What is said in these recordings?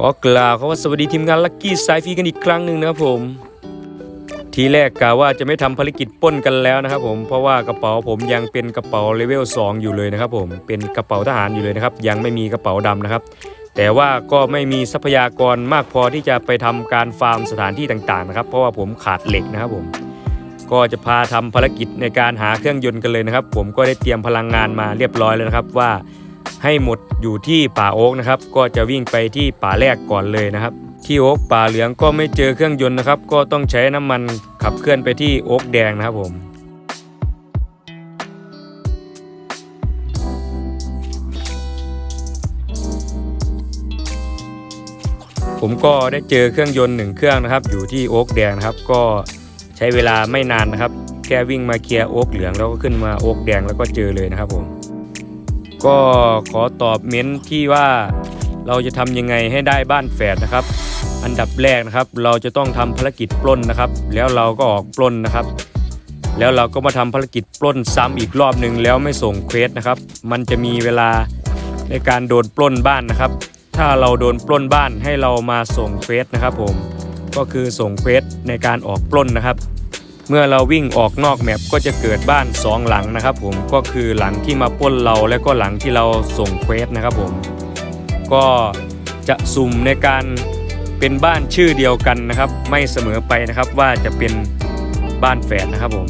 ขอกล่าวคำว่าสวัสดีทีมงานลักกี้สายฟรีกันอีกครั้งหนึ่งนะครับผม ทีแรกกะว่าจะไม่ทำภารกิจปล้นกันแล้วนะครับผมเพราะว่ากระเป๋าผมยังเป็นกระเป๋าเลเวล2อยู่เลยนะครับผมเป็นกระเป๋าทหารอยู่เลยนะครับ ยังไม่มีกระเป๋าดำนะครับ แต่ว่าก็ไม่มีทรัพยากรมากพอที่จะไปทำการฟาร์มสถานที่ต่างๆนะครับเพราะว่าผมขาดเหล็กนะครับผม ก็จะพาทำภารกิจในการหาเครื่องยนต์กันเลยนะครับ ผมก็ได้เตรียมพลังงานมาเรียบร้อยแล้วนะครับว่า ให้หมดอยู่ที่ป่าโอ๊กนะครับ ก็จะวิ่งไปที่ป่าแรกก่อนเลยนะครับ ที่โอ๊กป่าเหลืองก็ไม่เจอเครื่องยนต์นะครับ ก็ต้องใช้น้ำมันขับเคลื่อนไปที่โอ๊กแดงนะครับผมผมก็ได้เจอเครื่องยนต์หนึ่งเครื่องนะครับ อยู่ที่โอ๊กแดงนะครับ ก็ใช้เวลาไม่นานนะครับ แค่วิ่งมาเคลียร์โอ๊กเหลืองแล้วก็ขึ้นมาโอ๊กแดงแล้วก็เจอเลยนะครับผม ก็ขอตอบเม้นที่ว่าเราจะทำยังไงให้ได้บ้านแฝดนะครับ อันดับแรกนะครับ เราจะต้องทำภารกิจปล้นนะครับ แล้วเราก็ออกปล้นนะครับ แล้วเราก็มาทำภารกิจปล้นซ้ำอีกรอบหนึ่งแล้วไม่ส่งเควสนะครับ มันจะมีเวลาในการโดนปล้นบ้านนะครับ ถ้าเราโดนปล้นบ้านให้เรามาส่งเควสนะครับ ผมก็คือส่งเควสในการออกปล้นนะครับ เมื่อเราวิ่งออกนอกแมปก็จะเกิดบ้านสองหลังนะครับผมก็คือหลังที่มาป้นเราและก็หลังที่เราส่งเควสนะครับผมก็จะสุ่มในการเป็นบ้านชื่อเดียวกันนะครับ ไม่เสมอไปนะครับว่าจะเป็นบ้านแฝดนะครับผม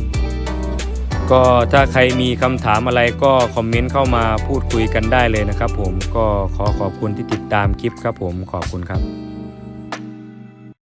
ก็ถ้าใครมีคำถามอะไรก็คอมเมนต์เข้ามาพูดคุยกันได้เลยนะครับผมก็ขอขอบคุณที่ติดตามคลิปครับผมขอบคุณครับ